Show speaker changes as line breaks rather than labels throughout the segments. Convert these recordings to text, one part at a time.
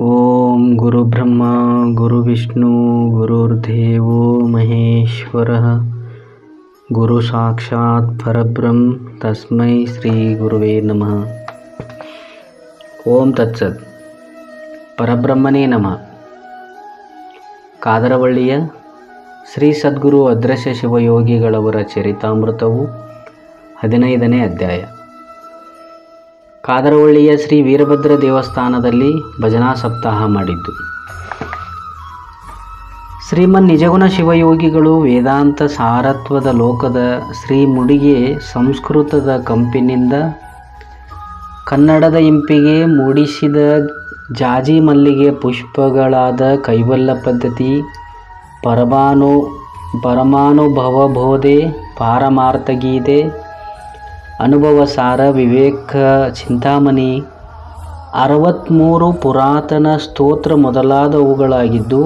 ಓಂ ಗುರು ಬ್ರಹ್ಮ ಗುರು ವಿಷ್ಣು ಗುರುರ್ದೇವೋ ಮಹೇಶ್ವರಃ ಗುರು ಸಾಕ್ಷಾತ್ ಪರಬ್ರಹ್ಮ ತಸ್ಮೈ ಶ್ರೀ ಗುರುವೇ ನಮಃ ಓಂ ತತ್ಸತ್ ಪರಬ್ರಹ್ಮನೇ ನಮಃ ಕಾದರವಳ್ಳಿಯ ಶ್ರೀ ಸದ್ಗುರು ಅದೃಶ್ಯ ಶಿವಯೋಗಿಗಳವರ ಚರಿತಾಮೃತವು ಹದಿನೈದನೇ ಅಧ್ಯಾಯ. ಕಾದರವಳ್ಳಿಯ ಶ್ರೀ ವೀರಭದ್ರ ದೇವಸ್ಥಾನದಲ್ಲಿ ಭಜನಾ ಸಪ್ತಾಹ ಮಾಡಿದ್ದು. ಶ್ರೀಮನ್ ನಿಜಗುಣ ಶಿವಯೋಗಿಗಳು ವೇದಾಂತ ಸಾರತ್ವದ ಲೋಕದ ಶ್ರೀ ಮುಡಿಗೆ ಸಂಸ್ಕೃತದ ಕಂಪಿನಿಂದ ಕನ್ನಡದ ಇಂಪಿಗೆ ಮೂಡಿಸಿದ ಜಾಜಿ ಮಲ್ಲಿಗೆ ಪುಷ್ಪಗಳಾದ ಕೈವಲ್ಲ ಪದ್ಧತಿ, ಪರಮಾನು ಪರಮಾನುಭವ ಬೋಧೆ ಪಾರಮಾರ್ಥಗೀತೆ ಅನುಭವ ಸಾರ ವಿವೇಕ ಚಿಂತಾಮಣಿ. ಅರವತ್ತ್ಮೂರು ಪುರಾತನ ಸ್ತೋತ್ರ ಮೊದಲಾದವುಗಳಾಗಿದ್ದು,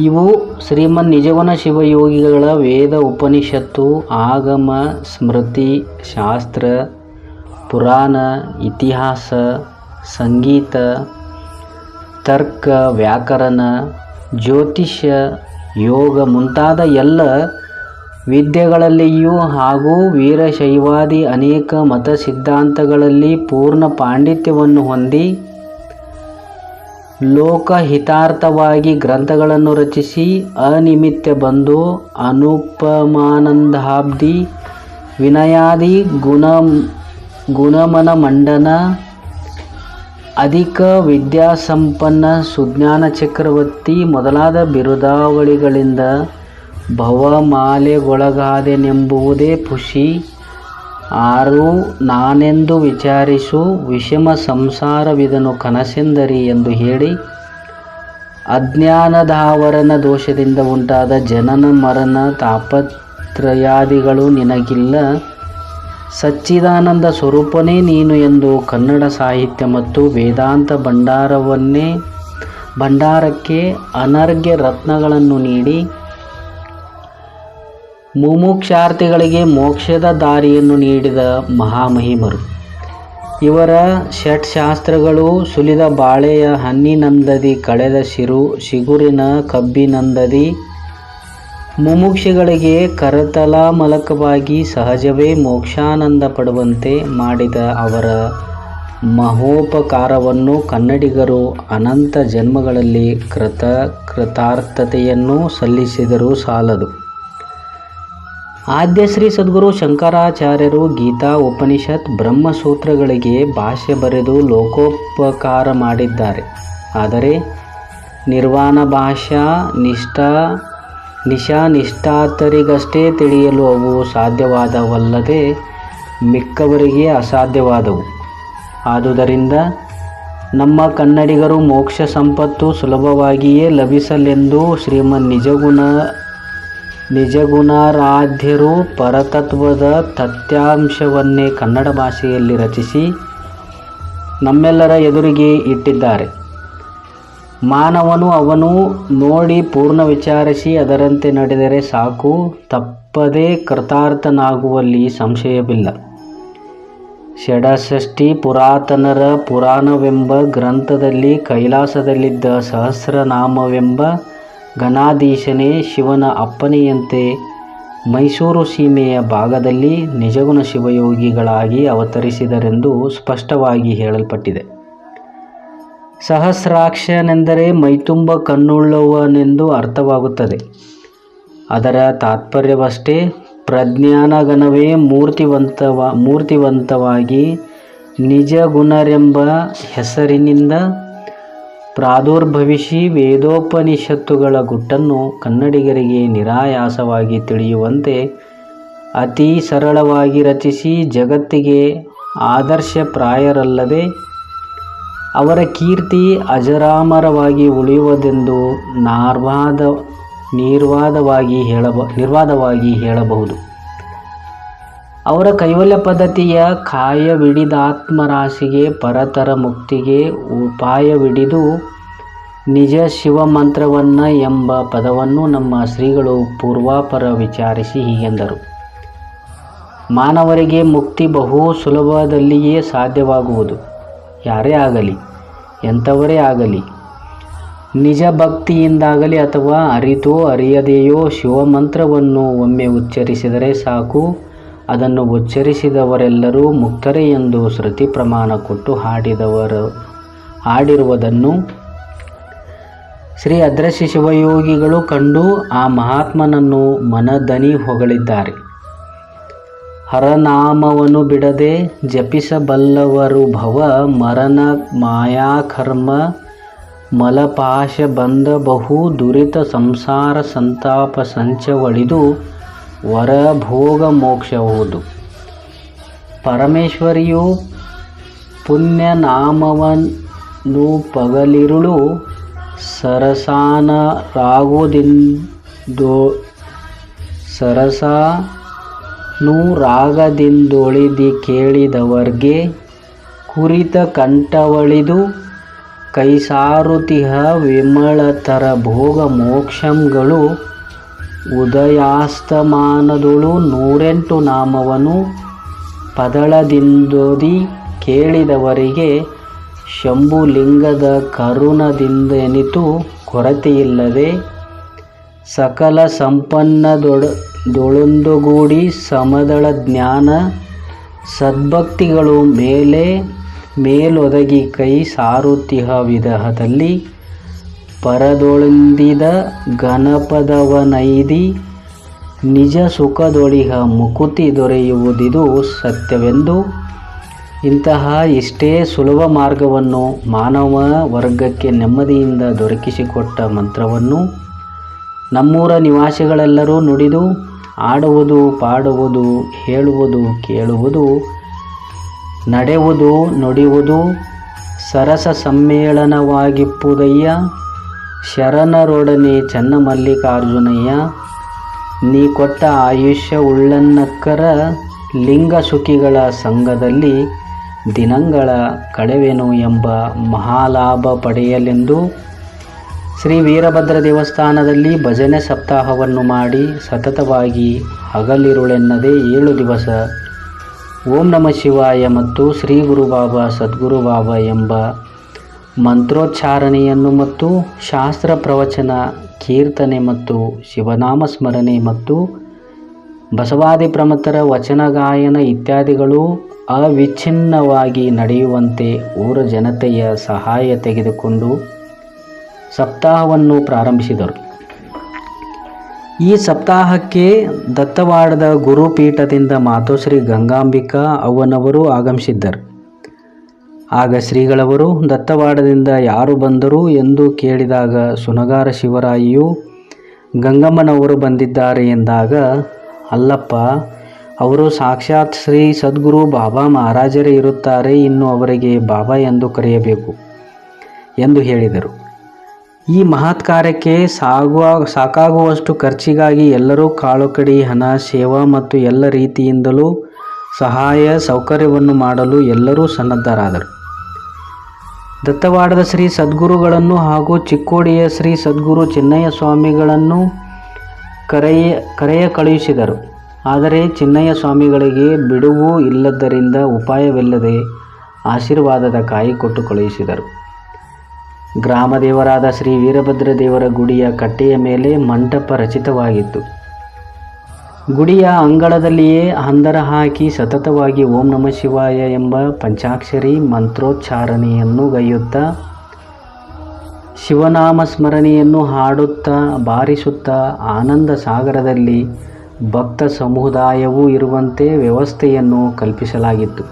ಇವು ಶ್ರೀಮನ್ ನಿಜವನ ಶಿವಯೋಗಿಗಳ ವೇದ ಉಪನಿಷತ್ತು, ಆಗಮ, ಸ್ಮೃತಿ, ಶಾಸ್ತ್ರ, ಪುರಾಣ, ಇತಿಹಾಸ, ಸಂಗೀತ, ತರ್ಕ, ವ್ಯಾಕರಣ, ಜ್ಯೋತಿಷ್ಯ, ಯೋಗ ಮುಂತಾದ ಎಲ್ಲ ವಿದ್ಯೆಗಳಲ್ಲಿಯೂ ಹಾಗೂ ವೀರಶೈವಾದಿ ಅನೇಕ ಮತ ಸಿದ್ಧಾಂತಗಳಲ್ಲಿ ಪೂರ್ಣ ಪಾಂಡಿತ್ಯವನ್ನು ಹೊಂದಿ, ಲೋಕಹಿತಾರ್ಥವಾಗಿ ಗ್ರಂಥಗಳನ್ನು ರಚಿಸಿ, ಅನಿಮಿತ್ಯ ಬಂಧು, ಅನುಪಮಾನಂದಾಬ್ಧಿ, ವಿನಯಾದಿ ಗುಣ ಗುಣಮನ ಮಂಡನ ಅಧಿಕ ವಿದ್ಯಾಸಂಪನ್ನ ಸುಜ್ಞಾನ ಚಕ್ರವರ್ತಿ ಮೊದಲಾದ ಬಿರುದಾವಳಿಗಳಿಂದ ಭವಮಾಲೆಗೊಳಗಾದೆನೆಂಬುದೇ ಖುಷಿ. ಆರು ನಾನೆಂದು ವಿಚಾರಿಸು ವಿಷಮ ಸಂಸಾರವಿದನು ಕನಸೆಂದರಿ ಎಂದು ಹೇಳಿ ಅಜ್ಞಾನದಾವರಣ ದೋಷದಿಂದ ಉಂಟಾದ ಜನನ ಮರಣ ತಾಪತ್ರಯಾದಿಗಳು ನಿನಗಿಲ್ಲ ಸಚ್ಚಿದಾನಂದ ಸ್ವರೂಪನೇ ನೀನು ಎಂದು ಕನ್ನಡ ಸಾಹಿತ್ಯ ಮತ್ತು ವೇದಾಂತ ಭಂಡಾರವನ್ನೇ, ಭಂಡಾರಕ್ಕೆ ಅನರ್ಘ್ಯ ರತ್ನಗಳನ್ನು ನೀಡಿ ಮುಮುಕ್ಷಾರ್ಥಿಗಳಿಗೆ ಮೋಕ್ಷದ ದಾರಿಯನ್ನು ನೀಡಿದ ಮಹಾಮಹಿಮರು. ಇವರ ಷಟ್ಶಾಸ್ತ್ರಗಳು ಸುಲಿದ ಬಾಳೆಯ ಹನ್ನಿನಂದದಿ, ಕಳೆದ ಶಿರು, ಶಿಗುರಿನ ಕಬ್ಬಿನಂದದಿ. ಮುಮುಕ್ಷಿಗಳಿಗೆ ಕರತಲಾಮಲಕವಾಗಿ ಸಹಜವೇ ಮೋಕ್ಷಾನಂದ ಪಡುವಂತೆ ಮಾಡಿದ ಅವರ ಮಹೋಪಕಾರವನ್ನು ಕನ್ನಡಿಗರು ಅನಂತ ಜನ್ಮಗಳಲ್ಲಿ ಕೃತ ಕೃತಾರ್ಥತೆಯನ್ನು ಸಲ್ಲಿಸಿದರೂ ಸಾಲದು. ಆದ್ಯ ಶ್ರೀ ಸದ್ಗುರು ಶಂಕರಾಚಾರ್ಯರು ಗೀತಾ ಉಪನಿಷತ್ ಬ್ರಹ್ಮಸೂತ್ರಗಳಿಗೆ ಭಾಷೆ ಬರೆದು ಲೋಕೋಪಕಾರ ಮಾಡಿದ್ದಾರೆ. ಆದರೆ ನಿರ್ವಾಣ ಭಾಷಾ ನಿಷ್ಠಾ ನಿಶಾ ನಿಷ್ಠಾತರಿಗಷ್ಟೇ ತಿಳಿಯಲು ಅವು ಸಾಧ್ಯವಾದವಲ್ಲದೆ ಮಿಕ್ಕವರಿಗೆ ಅಸಾಧ್ಯವಾದವು. ಆದುದರಿಂದ ನಮ್ಮ ಕನ್ನಡಿಗರು ಮೋಕ್ಷ ಸಂಪತ್ತು ಸುಲಭವಾಗಿಯೇ ಲಭಿಸಲೆಂದು ಶ್ರೀಮನ್ ನಿಜಗುಣ ನಿಜಗುಣಾರಾಧ್ಯರು ಪರತತ್ವದ ತಥ್ಯಾಂಶವನ್ನೇ ಕನ್ನಡ ಭಾಷೆಯಲ್ಲಿ ರಚಿಸಿ ನಮ್ಮೆಲ್ಲರ ಎದುರಿಗೆ ಇಟ್ಟಿದ್ದಾರೆ. ಮಾನವನು ಅವನು ನೋಡಿ ಪೂರ್ಣ ವಿಚಾರಿಸಿ ಅದರಂತೆ ನಡೆದರೆ ಸಾಕು, ತಪ್ಪದೇ ಕೃತಾರ್ಥನಾಗುವಲ್ಲಿ ಸಂಶಯವಿಲ್ಲ. ಷಡಷಷ್ಠಿ ಪುರಾತನರ ಪುರಾಣವೆಂಬ ಗ್ರಂಥದಲ್ಲಿ ಕೈಲಾಸದಲ್ಲಿದ್ದ ಸಹಸ್ರನಾಮವೆಂಬ ಗಣಾಧೀಶನೇ ಶಿವನ ಅಪ್ಪನೆಯಂತೆ ಮೈಸೂರು ಸೀಮೆಯ ಭಾಗದಲ್ಲಿ ನಿಜಗುಣ ಶಿವಯೋಗಿಗಳಾಗಿ ಅವತರಿಸಿದರೆಂದು ಸ್ಪಷ್ಟವಾಗಿ ಹೇಳಲ್ಪಟ್ಟಿದೆ. ಸಹಸ್ರಾಕ್ಷನೆಂದರೆ ಮೈತುಂಬ ಕಣ್ಣುಳ್ಳವನೆಂದು ಅರ್ಥವಾಗುತ್ತದೆ. ಅದರ ತಾತ್ಪರ್ಯವಷ್ಟೇ ಪ್ರಜ್ಞಾನಗಣವೇ ಮೂರ್ತಿವಂತವ, ಮೂರ್ತಿವಂತವಾಗಿ ನಿಜಗುಣರೆಂಬ ಹೆಸರಿನಿಂದ ಪ್ರಾದುರ್ಭವಿಸಿ ವೇದೋಪನಿಷತ್ತುಗಳ ಗುಟ್ಟನ್ನು ಕನ್ನಡಿಗರಿಗೆ ನಿರಾಯಾಸವಾಗಿ ತಿಳಿಯುವಂತೆ ಅತಿ ಸರಳವಾಗಿ ರಚಿಸಿ ಜಗತ್ತಿಗೆ ಆದರ್ಶಪ್ರಾಯರಲ್ಲದೆ ಅವರ ಕೀರ್ತಿ ಅಜರಾಮರವಾಗಿ ಉಳಿಯುವುದೆಂದು ನಾರ್ವಾದ, ನಿರ್ವಾದವಾಗಿ ಹೇಳಬ, ನಿರ್ವಾದವಾಗಿ ಹೇಳಬಹುದು. ಅವರ ಕೈವಲ್ಯ ಪದ್ಧತಿಯ ಕಾಯವಿಡಿದಾತ್ಮರಾಶಿಗೆ ಪರತರ ಮುಕ್ತಿಗೆ ಉಪಾಯವಿಡಿದು ನಿಜ ಶಿವಮಂತ್ರವನ್ನ ಎಂಬ ಪದವನ್ನು ನಮ್ಮ ಶ್ರೀಗಳು ಪೂರ್ವಾಪರ ವಿಚಾರಿಸಿ ಹೀಗೆಂದರು. ಮಾನವರಿಗೆ ಮುಕ್ತಿ ಬಹು ಸುಲಭದಲ್ಲಿಯೇ ಸಾಧ್ಯವಾಗುವುದು. ಯಾರೇ ಆಗಲಿ, ಎಂಥವರೇ ಆಗಲಿ, ನಿಜ ಭಕ್ತಿಯಿಂದಾಗಲಿ ಅಥವಾ ಅರಿತೋ ಅರಿಯದೆಯೋ ಶಿವಮಂತ್ರವನ್ನು ಒಮ್ಮೆ ಉಚ್ಚರಿಸಿದರೆ ಸಾಕು. ಅದನ್ನು ಉಚ್ಚರಿಸಿದವರೆಲ್ಲರೂ ಮುಕ್ತರೇ ಎಂದು ಶ್ರುತಿ ಪ್ರಮಾಣ ಕೊಟ್ಟು ಹಾಡಿದವರು. ಹಾಡಿರುವುದನ್ನು ಶ್ರೀ ಅದೃಶ್ಯ ಶಿವಯೋಗಿಗಳು ಕಂಡು ಆ ಮಹಾತ್ಮನನ್ನು ಮನದನಿ ಹೊಗಳಿದ್ದಾರೆ. ಹರನಾಮವನ್ನು ಬಿಡದೆ ಜಪಿಸಬಲ್ಲವರು ಭವ ಮರಣ ಮಾಯಾಕರ್ಮ ಮಲಪಾಶ ಬಂದ ಬಹು ದುರಿತ ಸಂಸಾರ ಸಂತಾಪ ಸಂಚವಳಿದು ವರಭೋಗ ಹೌದು ಪರಮೇಶ್ವರಿಯು ಪುಣ್ಯನಾಮವನ್ನು ಪಗಲಿರುಳು ಸರಸಾನರಾಗುವುದಿಂದೋ ಸರಸಾನು ರಾಗದಿಂದೊಳಿದಿ ಕೇಳಿದವರ್ಗೆ ಕುರಿತ ಕಂಠವಳಿದು ಕೈಸಾರುತಿಹ ವಿಮಳತರ ಭೋಗ ಮೋಕ್ಷಂಗಳು ಉದಯಾಸ್ತಮಾನದೊಳು ನೂರೆಂಟು ನಾಮವನು ಪದಳದಿಂದೋದಿ ಕೇಳಿದವರಿಗೆ ಶಂಭುಲಿಂಗದ ಕರುಣದಿಂದೆನಿತು ಕೊರತೆಯಿಲ್ಲದೆ ಸಕಲ ಸಂಪನ್ನದೊಡ ದೊಳೊಂದುಗೂಡಿ ಸಮದಳ ಜ್ಞಾನ ಸದ್ಭಕ್ತಿಗಳು ಮೇಲೆ ಮೇಲೊದಗಿ ಕೈ ಸಾರುತಿಹ ವಿಧದಲ್ಲಿ ಪರದೊಳಂದಿದ ಗಣಪದವನೈದಿ ನಿಜ ಸುಖದೊಳಿಹ ಮುಕುತಿ ದೊರೆಯುವುದಿದು ಸತ್ಯವೆಂದು. ಇಂತಹ ಇಷ್ಟೇ ಸುಲಭ ಮಾರ್ಗವನ್ನು ಮಾನವ ವರ್ಗಕ್ಕೆ ನೆಮ್ಮದಿಯಿಂದ ದೊರಕಿಸಿಕೊಟ್ಟ ಮಂತ್ರವನ್ನು ನಮ್ಮೂರ ನಿವಾಸಿಗಳೆಲ್ಲರೂ ನುಡಿದು ಆಡುವುದು, ಪಾಡುವುದು, ಹೇಳುವುದು, ಕೇಳುವುದು, ನಡೆವುದು ನುಡಿಯುವುದು ಸರಸ ಸಮ್ಮೇಳನವಾಗಿಪ್ಪುದಯ್ಯ. ಶರಣರೊಡನೆ ಚನ್ನಮಲ್ಲಿಕಾರ್ಜುನಯ್ಯ ನೀ ಕೊಟ್ಟ ಆಯುಷ್ಯ ಉಳ್ಳನ್ನಕ್ಕರ ಲಿಂಗ ಸುಖಿಗಳ ಸಂಘದಲ್ಲಿ ದಿನಂಗಳ ಕಳೆವೆನು ಎಂಬ ಮಹಾಲಾಭ ಪಡೆಯಲೆಂದು ಶ್ರೀ ವೀರಭದ್ರ ದೇವಸ್ಥಾನದಲ್ಲಿ ಭಜನೆ ಸಪ್ತಾಹವನ್ನು ಮಾಡಿ ಸತತವಾಗಿ ಹಗಲಿರುಳೆನ್ನದೇ ಏಳು ದಿವಸ ಓಂ ನಮ ಶಿವಾಯ ಮತ್ತು ಶ್ರೀ ಗುರುಬಾಬಾ ಸದ್ಗುರುಬಾಬಾ ಸದ್ಗುರು ಬಾಬಾ ಎಂಬ ಮಂತ್ರೋಚ್ಚಾರಣೆಯನ್ನು ಮತ್ತು ಶಾಸ್ತ್ರ ಪ್ರವಚನ, ಕೀರ್ತನೆ ಮತ್ತು ಶಿವನಾಮ ಸ್ಮರಣೆ ಮತ್ತು ಬಸವಾದಿ ಪ್ರಮತರ ವಚನ ಗಾಯನ ಇತ್ಯಾದಿಗಳು ಅವಿಚ್ಛಿನ್ನವಾಗಿ ನಡೆಯುವಂತೆ ಊರ ಜನತೆಯ ಸಹಾಯ ತೆಗೆದುಕೊಂಡು ಸಪ್ತಾಹವನ್ನು ಪ್ರಾರಂಭಿಸಿದರು. ಈ ಸಪ್ತಾಹಕ್ಕೆ ದತ್ತವಾಡದ ಗುರುಪೀಠದಿಂದ ಮಾತೋಶ್ರೀ ಗಂಗಾಂಬಿಕಾ ಅವನವರು ಆಗಮಿಸಿದ್ದರು. ಆಗ ಶ್ರೀಗಳವರು, ದತ್ತವಾಡದಿಂದ ಯಾರು ಬಂದರು ಎಂದು ಕೇಳಿದಾಗ ಸುನಗಾರ ಶಿವರಾಯಿಯು, ಗಂಗಮ್ಮನವರು ಬಂದಿದ್ದಾರೆ ಎಂದಾಗ, ಅಲ್ಲಪ್ಪ, ಅವರು ಸಾಕ್ಷಾತ್ ಶ್ರೀ ಸದ್ಗುರು ಬಾಬಾ ಮಹಾರಾಜರೇ ಇರುತ್ತಾರೆ, ಇನ್ನು ಅವರಿಗೆ ಬಾಬಾ ಎಂದು ಕರೆಯಬೇಕು ಎಂದು ಹೇಳಿದರು. ಈ ಮಹತ್ ಕಾರ್ಯಕ್ಕೆ ಸಾಗುವ, ಸಾಕಾಗುವಷ್ಟು ಖರ್ಚಿಗಾಗಿ ಎಲ್ಲರೂ ಕಾಳು ಕಡಿ, ಹಣ, ಸೇವಾ ಮತ್ತು ಎಲ್ಲ ರೀತಿಯಿಂದಲೂ ಸಹಾಯ ಸೌಕರ್ಯವನ್ನು ಮಾಡಲು ಎಲ್ಲರೂ ಸನ್ನದ್ಧರಾದರು. ದತ್ತವಾಡದ ಶ್ರೀ ಸದ್ಗುರುಗಳನ್ನು ಹಾಗೂ ಚಿಕ್ಕೋಡಿಯ ಶ್ರೀ ಸದ್ಗುರು ಚಿನ್ನಯ್ಯ ಸ್ವಾಮಿಗಳನ್ನು ಕರೆಯ ಕರೆಯ ಕಳುಹಿಸಿದರು. ಆದರೆ ಚಿನ್ನಯ್ಯ ಸ್ವಾಮಿಗಳಿಗೆ ಬಿಡುವು ಇಲ್ಲದ್ದರಿಂದ ಉಪಾಯವಿಲ್ಲದೆ ಆಶೀರ್ವಾದದ ಕಾಯಿ ಕೊಟ್ಟು ಕಳುಹಿಸಿದರು. ಗ್ರಾಮದೇವರಾದ ಶ್ರೀ ವೀರಭದ್ರ ದೇವರ ಗುಡಿಯ ಕಟ್ಟೆಯ ಮೇಲೆ ಮಂಟಪ ರಚಿತವಾಗಿತ್ತು. ಗುಡಿಯ ಅಂಗಳದಲ್ಲಿಯೇ ಹಂದರ ಹಾಕಿ ಸತತವಾಗಿ ಓಂ ನಮ ಶಿವಾಯ ಎಂಬ ಪಂಚಾಕ್ಷರಿ ಮಂತ್ರೋಚ್ಚಾರಣೆಯನ್ನು ಗೈಯುತ್ತಾ, ಶಿವನಾಮ ಸ್ಮರಣೆಯನ್ನು ಹಾಡುತ್ತಾ, ಬಾರಿಸುತ್ತಾ ಆನಂದ ಸಾಗರದಲ್ಲಿ ಭಕ್ತ ಸಮುದಾಯವೂ ಇರುವಂತೆ ವ್ಯವಸ್ಥೆಯನ್ನು ಕಲ್ಪಿಸಲಾಗಿತ್ತು.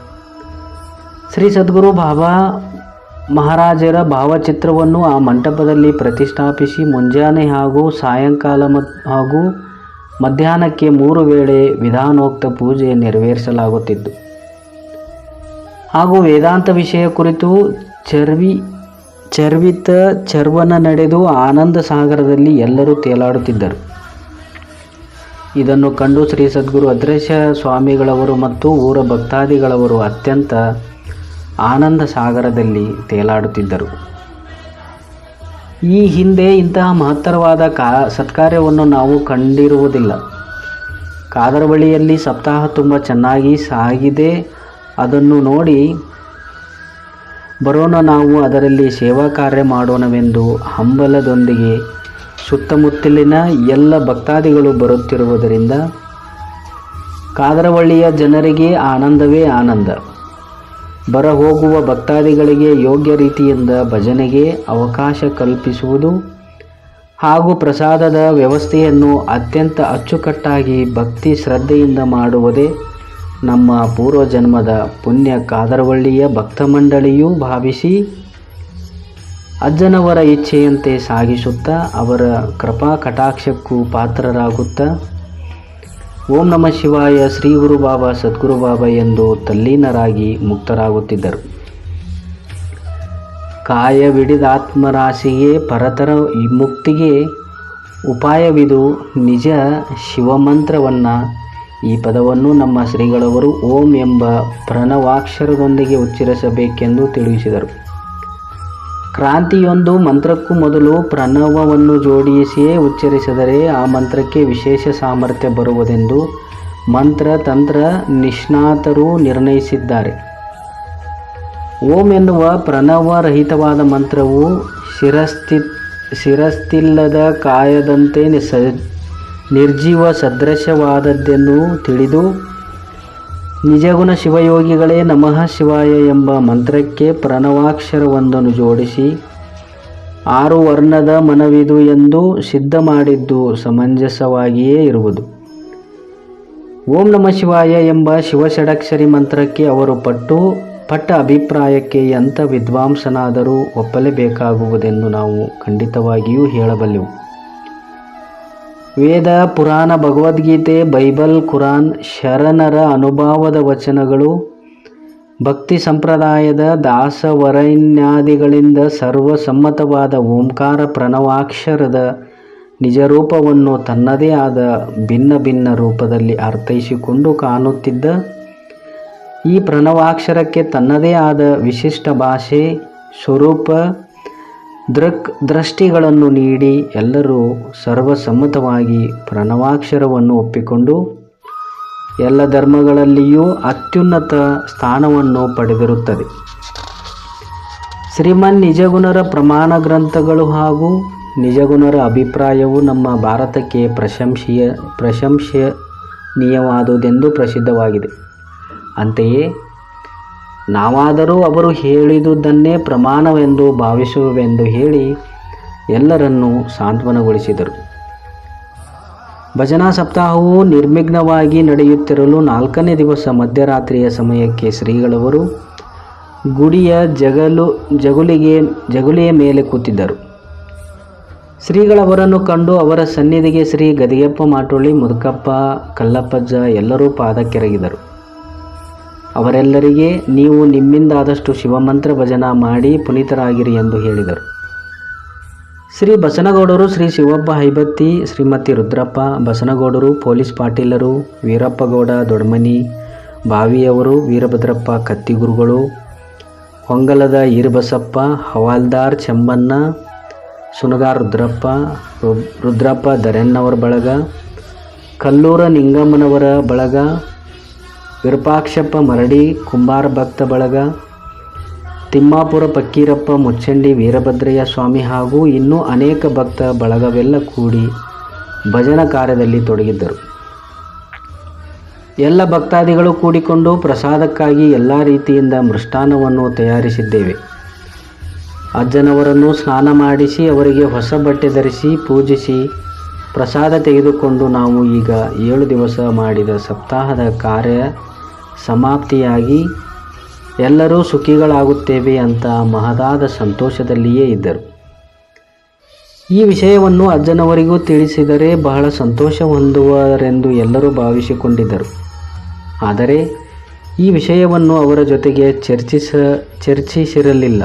ಶ್ರೀ ಸದ್ಗುರು ಬಾಬಾ ಮಹಾರಾಜರ ಭಾವಚಿತ್ರವನ್ನು ಆ ಮಂಟಪದಲ್ಲಿ ಪ್ರತಿಷ್ಠಾಪಿಸಿ ಮುಂಜಾನೆ ಹಾಗೂ ಸಾಯಂಕಾಲ ಮತ್ ಹಾಗೂ ಮಧ್ಯಾಹ್ನಕ್ಕೆ ಮೂರು ವೇಳೆ ವಿಧಾನೋಕ್ತ ಪೂಜೆ ನೆರವೇರಿಸಲಾಗುತ್ತಿದ್ದು ಹಾಗೂ ವೇದಾಂತ ವಿಷಯ ಕುರಿತು ಚರ್ವಿ, ಚರ್ವಿತ ಚರ್ವನ ನಡೆದು ಆನಂದ ಸಾಗರದಲ್ಲಿ ಎಲ್ಲರೂ ತೇಲಾಡುತ್ತಿದ್ದರು. ಇದನ್ನು ಕಂಡು ಶ್ರೀ ಸದ್ಗುರು ಅದೃಶ್ಯ ಸ್ವಾಮಿಗಳವರು ಮತ್ತು ಊರ ಭಕ್ತಾದಿಗಳವರು ಅತ್ಯಂತ ಆನಂದ ಸಾಗರದಲ್ಲಿ ತೇಲಾಡುತ್ತಿದ್ದರು. ಈ ಹಿಂದೆ ಇಂತಹ ಮಹತ್ತರವಾದ ಕಾ, ಸತ್ಕಾರ್ಯವನ್ನು ನಾವು ಕಂಡಿರುವುದಿಲ್ಲ. ಕಾದರವಳ್ಳಿಯಲ್ಲಿ ಸಪ್ತಾಹ ತುಂಬ ಚೆನ್ನಾಗಿ ಸಾಗಿದೆ. ಅದನ್ನು ನೋಡಿ ಬರೋಣ ನಾವು ಅದರಲ್ಲಿ ಸೇವಾ ಕಾರ್ಯ ಮಾಡೋಣವೆಂದು ಹಂಬಲದೊಂದಿಗೆ ಸುತ್ತಮುತ್ತಲಿನ ಎಲ್ಲ ಭಕ್ತಾದಿಗಳು ಬರುತ್ತಿರುವುದರಿಂದ ಕಾದರವಳ್ಳಿಯ ಜನರಿಗೆ ಆನಂದವೇ ಆನಂದ. ಬರ ಹೋಗುವ ಭಕ್ತಾದಿಗಳಿಗೆ ಯೋಗ್ಯ ರೀತಿಯಿಂದ ಭಜನೆಗೆ ಅವಕಾಶ ಕಲ್ಪಿಸುವುದು ಹಾಗೂ ಪ್ರಸಾದದ ವ್ಯವಸ್ಥೆಯನ್ನು ಅತ್ಯಂತ ಅಚ್ಚುಕಟ್ಟಾಗಿ ಭಕ್ತಿ ಶ್ರದ್ಧೆಯಿಂದ ಮಾಡುವುದೇ ನಮ್ಮ ಪೂರ್ವಜನ್ಮದ ಪುಣ್ಯ ಕಾದರವಳ್ಳಿಯ ಭಕ್ತ ಮಂಡಳಿಯೂ ಭಾವಿಸಿ ಅಜ್ಜನವರ ಇಚ್ಛೆಯಂತೆ ಸಾಗಿಸುತ್ತಾ ಅವರ ಕೃಪಾ ಕಟಾಕ್ಷಕ್ಕೂ ಪಾತ್ರರಾಗುತ್ತಾ ಓಂ ನಮ ಶಿವಾಯ, ಶ್ರೀ ಗುರು ಬಾಬಾ, ಸದ್ಗುರು ಬಾಬಾ ಎಂದು ತಲ್ಲೀನರಾಗಿ ಮುಕ್ತರಾಗುತ್ತಿದ್ದರು. ಕಾಯವಿಡಿದಾತ್ಮರಾಶಿಗೆ ಪರತರ ಮುಕ್ತಿಗೆ ಉಪಾಯವಿದು ನಿಜ ಶಿವಮಂತ್ರವನ್ನು. ಈ ಪದವನ್ನು ನಮ್ಮ ಶ್ರೀಗಳವರು ಓಂ ಎಂಬ ಪ್ರಣವಾಕ್ಷರದೊಂದಿಗೆ ಉಚ್ಚರಿಸಬೇಕೆಂದು ತಿಳಿಸಿದರು. ಕ್ರಾಂತಿಯೊಂದು ಮಂತ್ರಕ್ಕೂ ಮೊದಲು ಪ್ರಣವವನ್ನು ಜೋಡಿಸಿಯೇ ಉಚ್ಚರಿಸಿದರೆ ಆ ಮಂತ್ರಕ್ಕೆ ವಿಶೇಷ ಸಾಮರ್ಥ್ಯ ಬರುವುದೆಂದು ಮಂತ್ರ ತಂತ್ರ ನಿಷ್ಣಾತರು ನಿರ್ಣಯಿಸಿದ್ದಾರೆ. ಓಂ ಎನ್ನುವ ಪ್ರಣವರಹಿತವಾದ ಮಂತ್ರವು ಶಿರಸ್ಥಿ ಶಿರಸ್ತಿಲ್ಲದ ಕಾಯದಂತೆ ನಿರ್ಜೀವ ಸದೃಶವಾದದ್ದೆಂದು ತಿಳಿದು ನಿಜಗುಣ ಶಿವಯೋಗಿಗಳೇ ನಮಃ ಶಿವಾಯ ಎಂಬ ಮಂತ್ರಕ್ಕೆ ಪ್ರಣವಾಕ್ಷರವೊಂದನ್ನು ಜೋಡಿಸಿ, ಆರು ವರ್ಣದ ಮನವಿದು ಎಂದು ಸಿದ್ಧ ಮಾಡಿದ್ದು ಸಮಂಜಸವಾಗಿಯೇ ಇರುವುದು. ಓಂ ನಮ ಶಿವಾಯ ಎಂಬ ಶಿವಷಡಕ್ಷರಿ ಮಂತ್ರಕ್ಕೆ ಅವರು ಪಟ್ಟು, ಪಟ್ಟ ಅಭಿಪ್ರಾಯಕ್ಕೆ ಎಂಥ ವಿದ್ವಾಂಸನಾದರೂ ಒಪ್ಪಲೇಬೇಕಾಗುವುದೆಂದು ನಾವು ಖಂಡಿತವಾಗಿಯೂ ಹೇಳಬಲ್ಲೆವು. ವೇದ, ಪುರಾಣ, ಭಗವದ್ಗೀತೆ, ಬೈಬಲ್, ಕುರಾನ್, ಶರಣರ ಅನುಭಾವದ ವಚನಗಳು, ಭಕ್ತಿ ಸಂಪ್ರದಾಯದ ದಾಸವರಣ್ಯಾದಿಗಳಿಂದ ಸರ್ವಸಮ್ಮತವಾದ ಓಂಕಾರ ಪ್ರಣವಾಕ್ಷರದ ನಿಜರೂಪವನ್ನು ತನ್ನದೇ ಆದ ಭಿನ್ನ ಭಿನ್ನ ರೂಪದಲ್ಲಿ ಅರ್ಥೈಸಿಕೊಂಡು ಕಾಣುತ್ತಿದ್ದ ಈ ಪ್ರಣವಾಕ್ಷರಕ್ಕೆ ತನ್ನದೇ ಆದ ವಿಶಿಷ್ಟ ಭಾಷೆ, ಸ್ವರೂಪ ದೃಕ್ ದೃಷ್ಟಿಗಳನ್ನು ನೀಡಿ ಎಲ್ಲರೂ ಸರ್ವಸಮ್ಮತವಾಗಿ ಪ್ರಣವಾಕ್ಷರವನ್ನು ಒಪ್ಪಿಕೊಂಡು ಎಲ್ಲ ಧರ್ಮಗಳಲ್ಲಿಯೂ ಅತ್ಯುನ್ನತ ಸ್ಥಾನವನ್ನು ಪಡೆದಿರುತ್ತದೆ. ಶ್ರೀಮನ್ ನಿಜಗುಣರ ಪ್ರಮಾಣ ಗ್ರಂಥಗಳು ಹಾಗೂ ನಿಜಗುಣರ ಅಭಿಪ್ರಾಯವು ನಮ್ಮ ಭಾರತಕ್ಕೆ ಪ್ರಶಂಸೀಯ ಪ್ರಶಂಸನೀಯವಾದುದೆಂದು ಪ್ರಸಿದ್ಧವಾಗಿದೆ. ಅಂತೆಯೇ ನಾವಾದರೂ ಅವರು ಹೇಳಿದುದನ್ನೇ ಪ್ರಮಾಣವೆಂದು ಭಾವಿಸುವೆವೆಂದು ಹೇಳಿ ಎಲ್ಲರನ್ನೂ ಸಾಂತ್ವನಗೊಳಿಸಿದರು. ಭಜನಾ ಸಪ್ತಾಹವು ನಿರ್ವಿಘ್ನವಾಗಿ ನಡೆಯುತ್ತಿರಲು ನಾಲ್ಕನೇ ದಿವಸ ಮಧ್ಯರಾತ್ರಿಯ ಸಮಯಕ್ಕೆ ಶ್ರೀಗಳವರು ಗುಡಿಯ ಜಗಲು, ಜಗುಲಿಗೆ, ಜಗುಲಿಯ ಮೇಲೆ ಕೂತಿದ್ದರು. ಶ್ರೀಗಳವರನ್ನು ಕಂಡು ಅವರ ಸನ್ನಿಧಿಗೆ ಶ್ರೀ ಗದಿಗೆಪ್ಪ ಮಾಟೋಳಿ ಮುದುಕಪ್ಪ, ಕಲ್ಲಪ್ಪಜ್ಜ ಎಲ್ಲರೂ ಪಾದಕ್ಕೆರಗಿದರು. ಅವರೆಲ್ಲರಿಗೆ ನೀವು ನಿಮ್ಮಿಂದಾದಷ್ಟು ಶಿವಮಂತ್ರ ಭಜನ ಮಾಡಿ ಪುನೀತರಾಗಿರಿ ಎಂದು ಹೇಳಿದರು. ಶ್ರೀ ಬಸನಗೌಡರು ಶ್ರೀ ಶಿವಪ್ಪ ಹೈಬತ್ತಿ, ಶ್ರೀಮತಿ ರುದ್ರಪ್ಪ, ಬಸನಗೌಡರು, ಪೊಲೀಸ್ ಪಾಟೀಲರು ವೀರಪ್ಪಗೌಡ ದೊಡ್ಮನಿ, ಬಾವಿಯವರು, ವೀರಭದ್ರಪ್ಪ ಕತ್ತಿಗುರುಗಳು, ಹೊಂಗಲದ ಈರ್ಬಸಪ್ಪ, ಹವಾಲ್ದಾರ್ ಚೆಮ್ಮಣ್ಣ, ಸುನಗಾರ್ ರುದ್ರಪ್ಪ ರುದ್ರಪ್ಪ ದರೆನ್ನವರ ಬಳಗ, ಕಲ್ಲೂರ ನಿಂಗಮ್ಮನವರ ಬಳಗ ವಿರೂಪಾಕ್ಷಪ್ಪ ಮರಡಿ, ಕುಂಬಾರ ಭಕ್ತ ಬಳಗ, ತಿಮ್ಮಾಪುರ ಪಕ್ಕೀರಪ್ಪ ಮುಚ್ಚಂಡಿ, ವೀರಭದ್ರಯ್ಯ ಸ್ವಾಮಿ ಹಾಗೂ ಇನ್ನೂ ಅನೇಕ ಭಕ್ತ ಬಳಗವೆಲ್ಲ ಕೂಡಿ ಭಜನ ಕಾರ್ಯದಲ್ಲಿ ತೊಡಗಿದ್ದರು. ಎಲ್ಲ ಭಕ್ತಾದಿಗಳು ಕೂಡಿಕೊಂಡು ಪ್ರಸಾದಕ್ಕಾಗಿ ಎಲ್ಲ ರೀತಿಯಿಂದ ಮೃಷ್ಟಾನ್ನವನ್ನು ತಯಾರಿಸಿದ್ದೇವೆ. ಅಜ್ಜನವರನ್ನು ಸ್ನಾನ ಮಾಡಿಸಿ, ಅವರಿಗೆ ಹೊಸ ಬಟ್ಟೆ ಧರಿಸಿ, ಪೂಜಿಸಿ, ಪ್ರಸಾದ ತೆಗೆದುಕೊಂಡು ನಾವು ಈಗ ಏಳು ದಿವಸ ಮಾಡಿದ ಸಪ್ತಾಹದ ಕಾರ್ಯ ಸಮಾಪ್ತಿಯಾಗಿ ಎಲ್ಲರೂ ಸುಖಿಗಳಾಗುತ್ತೇವೆ ಅಂತ ಮಹದಾದ ಸಂತೋಷದಲ್ಲಿಯೇ ಇದ್ದರು. ಈ ವಿಷಯವನ್ನು ಅಜ್ಜನವರಿಗೂ ತಿಳಿಸಿದರೆ ಬಹಳ ಸಂತೋಷ ಹೊಂದುವರೆಂದು ಎಲ್ಲರೂ ಭಾವಿಸಿಕೊಂಡಿದ್ದರು. ಆದರೆ ಈ ವಿಷಯವನ್ನು ಅವರ ಜೊತೆಗೆ ಚರ್ಚಿಸ, ಚರ್ಚಿಸಿರಲಿಲ್ಲ.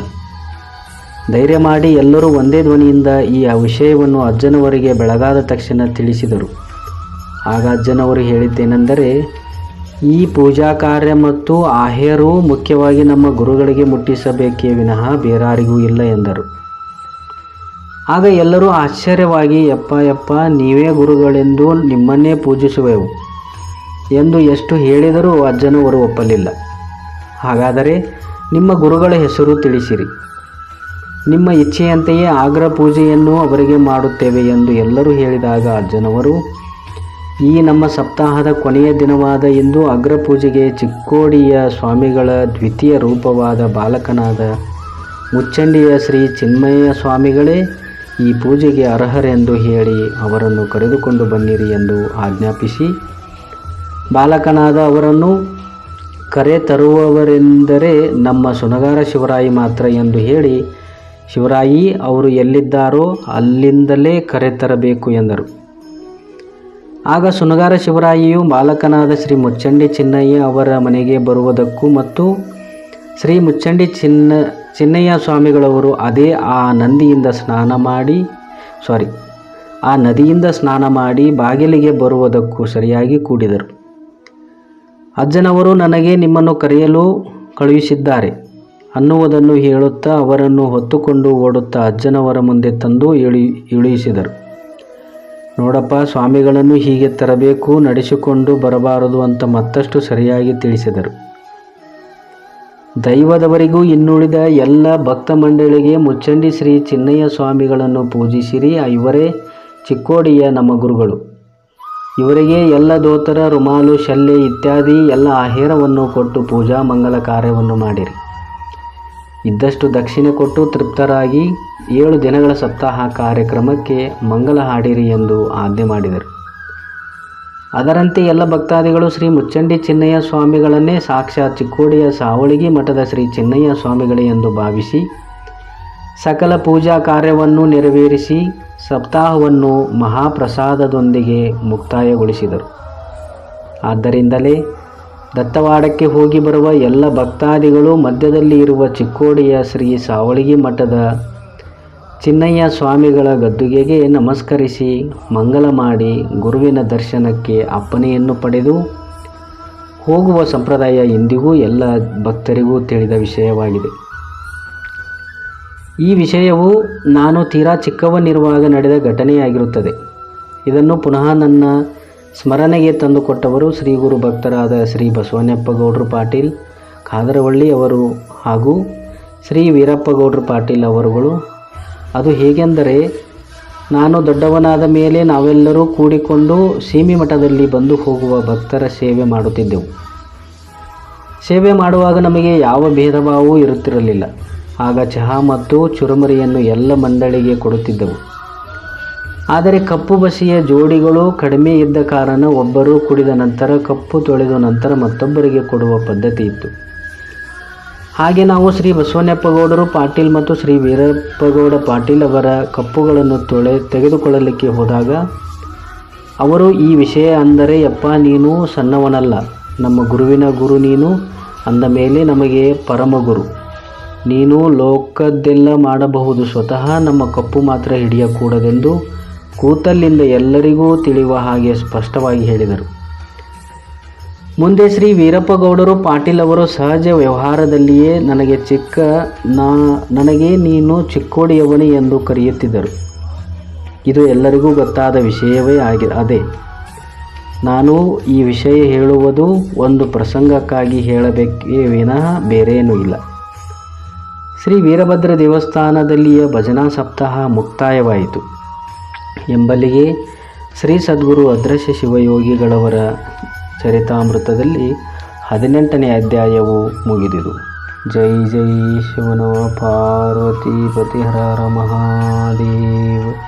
ಧೈರ್ಯ ಮಾಡಿ ಎಲ್ಲರೂ ಒಂದೇ ಧ್ವನಿಯಿಂದ ಈ ವಿಷಯವನ್ನು ಅಜ್ಜನವರಿಗೆ ಬೆಳಗಾದ ತಕ್ಷಣ ತಿಳಿಸಿದರು. ಆಗ ಅಜ್ಜನವರು ಹೇಳಿದ್ದೇನೆಂದರೆ ಈ ಪೂಜಾ ಕಾರ್ಯ ಮತ್ತು ಆಹೇರು ಮುಖ್ಯವಾಗಿ ನಮ್ಮ ಗುರುಗಳಿಗೆ ಮುಟ್ಟಿಸಬೇಕೇ ವಿನಃ ಬೇರಾರಿಗೂ ಇಲ್ಲ ಎಂದರು. ಆಗ ಎಲ್ಲರೂ ಆಶ್ಚರ್ಯವಾಗಿ, ಯಪ್ಪ ಯಪ್ಪ, ನೀವೇ ಗುರುಗಳೆಂದು ನಿಮ್ಮನ್ನೇ ಪೂಜಿಸುವೆವು ಎಂದು ಎಷ್ಟು ಹೇಳಿದರೂ ಅಜ್ಜನವರು ಒಪ್ಪಲಿಲ್ಲ. ಹಾಗಾದರೆ ನಿಮ್ಮ ಗುರುಗಳ ಹೆಸರು ತಿಳಿಸಿರಿ. ನಿಮ್ಮ ಇಚ್ಛೆಯಂತೆಯೇ ಆಗ್ರ ಪೂಜೆಯನ್ನು ಅವರಿಗೆ ಮಾಡುತ್ತೇವೆ ಎಂದು ಎಲ್ಲರೂ ಹೇಳಿದಾಗ ಅಜ್ಜನವರು ಈ ನಮ್ಮ ಸಪ್ತಾಹದ ಕೊನೆಯ ದಿನವಾದ ಇಂದು ಅಗ್ರಪೂಜೆಗೆ ಚಿಕ್ಕೋಡಿಯ ಸ್ವಾಮಿಗಳ ದ್ವಿತೀಯ ರೂಪವಾದ ಬಾಲಕನಾದ ಮುಚ್ಚಂಡಿಯ ಶ್ರೀ ಚಿನ್ಮಯ ಸ್ವಾಮಿಗಳೇ, ಈ ಪೂಜೆಗೆ ಅರ್ಹರೆಂದು ಹೇಳಿ ಅವರನ್ನು ಕರೆದುಕೊಂಡು ಬನ್ನಿರಿ ಎಂದು ಆಜ್ಞಾಪಿಸಿ, ಬಾಲಕನಾದ ಅವರನ್ನು ಕರೆ ತರುವವರೆಂದರೆ ನಮ್ಮ ಸುನಗಾರ ಶಿವರಾಯಿ ಮಾತ್ರ ಎಂದು ಹೇಳಿ, ಶಿವರಾಯಿ, ಅವರು ಎಲ್ಲಿದ್ದಾರೋ ಅಲ್ಲಿಂದಲೇ ಕರೆತರಬೇಕು ಎಂದರು. ಆಗ ಸುನಗಾರ ಶಿವರಾಯಿಯು ಬಾಲಕನಾದ ಶ್ರೀ ಮುಚ್ಚಂಡಿ ಚಿನ್ನಯ್ಯ ಅವರ ಮನೆಗೆ ಬರುವುದಕ್ಕೂ ಮತ್ತು ಶ್ರೀ ಮುಚ್ಚಂಡಿ ಚಿನ್ನ, ಚಿನ್ನಯ್ಯ ಸ್ವಾಮಿಗಳವರು ಅದೇ ಆ ನಂದಿಯಿಂದ ಸ್ನಾನ ಮಾಡಿ ಸಾರಿ ಆ ನದಿಯಿಂದ ಸ್ನಾನ ಮಾಡಿ ಬಾಗಿಲಿಗೆ ಬರುವುದಕ್ಕೂ ಸರಿಯಾಗಿ ಕೂಡಿದರು. ಅಜ್ಜನವರು ನನಗೆ ನಿಮ್ಮನ್ನು ಕರೆಯಲು ಕಳುಹಿಸಿದ್ದಾರೆ. ಅನ್ನುವುದನ್ನು ಹೇಳುತ್ತಾ ಅವರನ್ನು ಹೊತ್ತುಕೊಂಡು ಓಡುತ್ತಾ ಅಜ್ಜನವರ ಮುಂದೆ ತಂದು ಇಳಿ, ಇಳಿಸಿದರು. ನೋಡಪ್ಪ, ಸ್ವಾಮಿಗಳನ್ನು ಹೀಗೆ ತರಬೇಕು, ನಡೆಸಿಕೊಂಡು ಬರಬಾರದು ಅಂತ ಮತ್ತಷ್ಟು ಸರಿಯಾಗಿ ತಿಳಿಸಿದರು. ದೈವದವರಿಗೂ ಇನ್ನುಳಿದ ಎಲ್ಲ ಭಕ್ತ ಮಂಡಳಿಗೆ ಮುಚ್ಚಂಡಿ ಶ್ರೀ ಚಿನ್ನಯ್ಯ ಸ್ವಾಮಿಗಳನ್ನು ಪೂಜಿಸಿರಿ ಇವರೇ ಚಿಕ್ಕೋಡಿಯ ನಮ್ಮ ಗುರುಗಳು. ಇವರಿಗೆ ಎಲ್ಲ ದೋತರ, ರುಮಾಲು ಶಲ್ಯ ಇತ್ಯಾದಿ ಎಲ್ಲ ಆಹಾರವನ್ನು ಕೊಟ್ಟು ಪೂಜಾ ಮಂಗಲ ಕಾರ್ಯವನ್ನು ಮಾಡಿರಿ. ಇದ್ದಷ್ಟು ದಕ್ಷಿಣೆ ಕೊಟ್ಟು ತೃಪ್ತರಾಗಿ ಏಳು ದಿನಗಳ ಸಪ್ತಾಹ ಕಾರ್ಯಕ್ರಮಕ್ಕೆ ಮಂಗಲ ಹಾಡಿರಿ ಎಂದು ಆಜ್ಞೆ ಮಾಡಿದರು. ಅದರಂತೆ ಎಲ್ಲ ಭಕ್ತಾದಿಗಳು ಶ್ರೀ ಮುಚ್ಚಂಡಿ ಚಿನ್ನಯ್ಯ ಸ್ವಾಮಿಗಳನ್ನೇ ಸಾಕ್ಷಾತ್ ಚಿಕ್ಕೋಡಿಯ ಸಾವಳಿಗಿ ಮಠದ ಶ್ರೀ ಚಿನ್ನಯ್ಯ ಸ್ವಾಮಿಗಳೇ ಎಂದು ಭಾವಿಸಿ, ಸಕಲ ಪೂಜಾ ಕಾರ್ಯವನ್ನು ನೆರವೇರಿಸಿ ಸಪ್ತಾಹವನ್ನು ಮಹಾಪ್ರಸಾದದೊಂದಿಗೆ ಮುಕ್ತಾಯಗೊಳಿಸಿದರು. ಆದ್ದರಿಂದಲೇ ದತ್ತವಾಡಕ್ಕೆ ಹೋಗಿ ಬರುವ ಎಲ್ಲ ಭಕ್ತಾದಿಗಳು ಮಧ್ಯದಲ್ಲಿ ಇರುವ ಚಿಕ್ಕೋಡಿಯ ಶ್ರೀ ಸಾವಳಗಿ ಮಠದ ಚಿನ್ನಯ್ಯ ಸ್ವಾಮಿಗಳ ಗದ್ದುಗೆಗೆ ನಮಸ್ಕರಿಸಿ ಮಂಗಲ ಮಾಡಿ ಗುರುವಿನ ದರ್ಶನಕ್ಕೆ ಅಪ್ಪನೆಯನ್ನು ಪಡೆದು ಹೋಗುವ ಸಂಪ್ರದಾಯ ಇಂದಿಗೂ ಎಲ್ಲ ಭಕ್ತರಿಗೂ ತಿಳಿದ ವಿಷಯವಾಗಿದೆ. ಈ ವಿಷಯವು ನಾನು ತೀರಾ ಚಿಕ್ಕವನಿರುವಾಗ ನಡೆದ ಘಟನೆಯಾಗಿರುತ್ತದೆ. ಇದನ್ನು ಪುನಃ ನನ್ನ ಸ್ಮರಣೆಗೆ ತಂದುಕೊಟ್ಟವರು ಶ್ರೀ ಗುರು ಭಕ್ತರಾದ ಶ್ರೀ ಬಸವಣ್ಣಪ್ಪ ಗೌಡ್ರು ಪಾಟೀಲ್, ಖಾದರವಳ್ಳಿ ಅವರು ಹಾಗೂ ಶ್ರೀ ವೀರಪ್ಪ ಗೌಡ್ರು ಪಾಟೀಲ್ ಅವರುಗಳು. ಅದು ಹೇಗೆಂದರೆ, ನಾನು ದೊಡ್ಡವನಾದ ಮೇಲೆ ನಾವೆಲ್ಲರೂ ಕೂಡಿಕೊಂಡು ಸೀಮಿ ಮಠದಲ್ಲಿ ಬಂದು ಹೋಗುವ ಭಕ್ತರ ಸೇವೆ ಮಾಡುತ್ತಿದ್ದೆವು. ಸೇವೆ ಮಾಡುವಾಗ ನಮಗೆ ಯಾವ ಭೇದ ಇರುತ್ತಿರಲಿಲ್ಲ. ಆಗ ಚಹಾ ಮತ್ತು ಚುರುಮರಿಯನ್ನು ಎಲ್ಲ ಮಂಡಳಿಗೆ ಕೊಡುತ್ತಿದ್ದೆವು. ಆದರೆ ಕಪ್ಪು ಬಸಿಯ ಜೋಡಿಗಳು ಕಡಿಮೆ ಇದ್ದ ಕಾರಣ ಒಬ್ಬರು ಕುಡಿದ ನಂತರ ಕಪ್ಪು ತೊಳೆದ ನಂತರ ಮತ್ತೊಬ್ಬರಿಗೆ ಕೊಡುವ ಪದ್ಧತಿ ಇತ್ತು. ಹಾಗೆ ನಾವು ಶ್ರೀ ಬಸವಣ್ಣಪ್ಪಗೌಡರು ಪಾಟೀಲ್ ಮತ್ತು ಶ್ರೀ ವೀರಪ್ಪಗೌಡ ಪಾಟೀಲ್ ಅವರ ಕಪ್ಪುಗಳನ್ನು ತೊಳೆ ತೆಗೆದುಕೊಳ್ಳಲಿಕ್ಕೆ ಹೋದಾಗ, ಅವರು ಈ ವಿಷಯ ಅಂದರೆ, ಯಪ್ಪ, ನೀನು ಸಣ್ಣವನಲ್ಲ. ನಮ್ಮ ಗುರುವಿನ ಗುರು ನೀನು. ಅಂದ ಮೇಲೆ ನಮಗೆ ಪರಮಗುರು ನೀನು ಲೋಕದ್ದೆಲ್ಲ ಮಾಡಬಹುದು. ಸ್ವತಃ ನಮ್ಮ ಕಪ್ಪು ಮಾತ್ರ ಹಿಡಿಯಕೂಡದೆಂದು ಕೂತಲ್ಲಿಂದ ಎಲ್ಲರಿಗೂ ತಿಳಿಯುವ ಹಾಗೆ ಸ್ಪಷ್ಟವಾಗಿ ಹೇಳಿದರು. ಮುಂದೆ ಶ್ರೀ ವೀರಪ್ಪಗೌಡರು ಪಾಟೀಲ್ ಅವರು ಸಹಜ ವ್ಯವಹಾರದಲ್ಲಿಯೇ ನನಗೆ ಚಿಕ್ಕ ನಾ, ನನಗೆ ನೀನು ಚಿಕ್ಕೋಡಿಯವನೇ ಎಂದು ಕರೆಯುತ್ತಿದ್ದರು. ಇದು ಎಲ್ಲರಿಗೂ ಗೊತ್ತಾದ ವಿಷಯವೇ ಆಗಿ, ಅದೇ. ನಾನು ಈ ವಿಷಯ ಹೇಳುವುದು ಒಂದು ಪ್ರಸಂಗಕ್ಕಾಗಿ ಹೇಳಬೇಕೇ ವಿನಃ ಬೇರೇನೂ ಇಲ್ಲ. ಶ್ರೀ ವೀರಭದ್ರ ದೇವಸ್ಥಾನದಲ್ಲಿಯ ಭಜನಾ ಸಪ್ತಾಹ ಮುಕ್ತಾಯವಾಯಿತು. ಎಂಬಲ್ಲಿಗೆ ಶ್ರೀ ಸದ್ಗುರು ಅದೃಶ್ಯ ಶಿವಯೋಗಿಗಳವರ ಚರಿತಾಮೃತದಲ್ಲಿ ಹದಿನೆಂಟನೇ ಅಧ್ಯಾಯವು ಮುಗಿದಿದು. ಜೈ ಜೈ ಶಿವನ ಪಾರ್ವತಿ ಪತಿಹರ ಹರ ಮಹಾದೇವ.